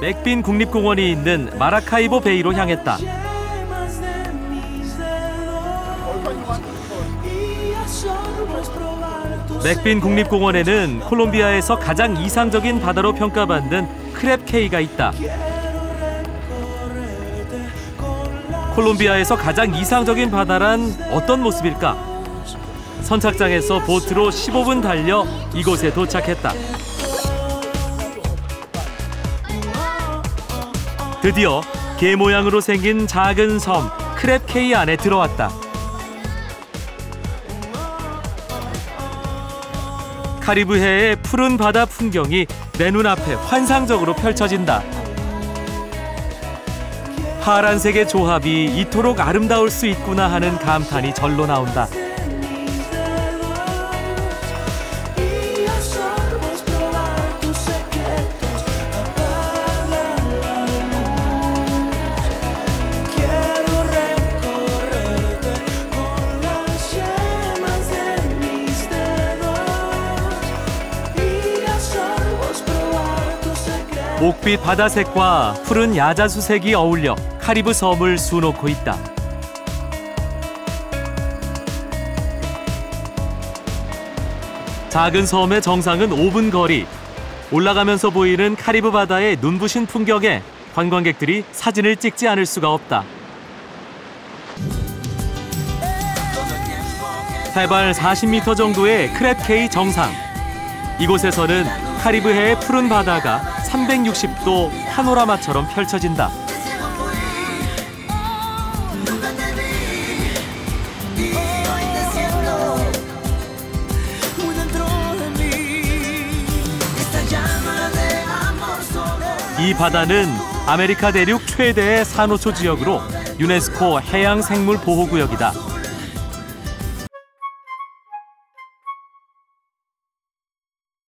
맥빈 국립공원이 있는 마라카이보 베이로 향했다. 맥빈 국립공원에는 콜롬비아에서 가장 이상적인 바다로 평가받는 크랩 케이가 있다. 콜롬비아에서 가장 이상적인 바다란 어떤 모습일까? 선착장에서 보트로 15분 달려 이곳에 도착했다. 드디어 개 모양으로 생긴 작은 섬 크랩 케이 안에 들어왔다. 카리브해의 푸른 바다 풍경이 내 눈앞에 환상적으로 펼쳐진다. 파란색의 조합이 이토록 아름다울 수 있구나 하는 감탄이 절로 나온다. 목빛 바다색과 푸른 야자수색이 어울려 카리브 섬을 수놓고 있다. 작은 섬의 정상은 5분 거리. 올라가면서 보이는 카리브 바다의 눈부신 풍경에 관광객들이 사진을 찍지 않을 수가 없다. 해발 40m 정도의 크랩케이 정상. 이곳에서는 카리브해의 푸른 바다가 360도 파노라마처럼 펼쳐진다. 이 바다는 아메리카 대륙 최대의 산호초 지역으로 유네스코 해양생물보호구역이다.